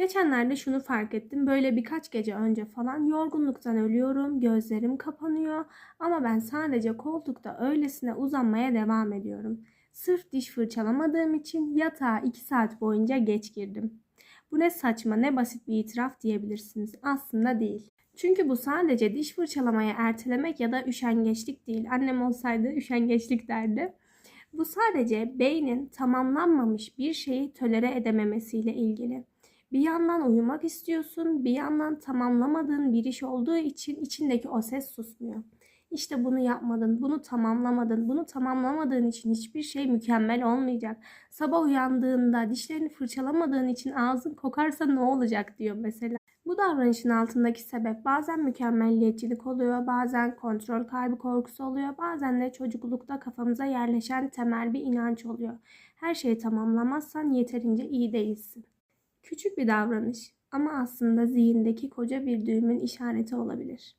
Geçenlerde şunu fark ettim. Böyle birkaç gece önce falan yorgunluktan ölüyorum, gözlerim kapanıyor ama ben sadece koltukta öylesine uzanmaya devam ediyorum. Sırf diş fırçalamadığım için yatağa 2 saat boyunca geç girdim. Bu ne saçma ne basit bir itiraf diyebilirsiniz. Aslında değil. Çünkü bu sadece diş fırçalamayı ertelemek ya da üşengeçlik değil. Annem olsaydı üşengeçlik derdi. Bu sadece beynin tamamlanmamış bir şeyi tolere edememesiyle ilgili. Bir yandan uyumak istiyorsun, bir yandan tamamlamadığın bir iş olduğu için içindeki o ses susmuyor. İşte bunu yapmadın, bunu tamamlamadın, bunu tamamlamadığın için hiçbir şey mükemmel olmayacak. Sabah uyandığında dişlerini fırçalamadığın için ağzın kokarsa ne olacak diyor mesela. Bu davranışın altındaki sebep bazen mükemmelliyetçilik oluyor, bazen kontrol kaybı korkusu oluyor, bazen de çocuklukta kafamıza yerleşen temel bir inanç oluyor. Her şeyi tamamlamazsan yeterince iyi değilsin. Küçük bir davranış ama aslında zihindeki koca bir düğümün işareti olabilir.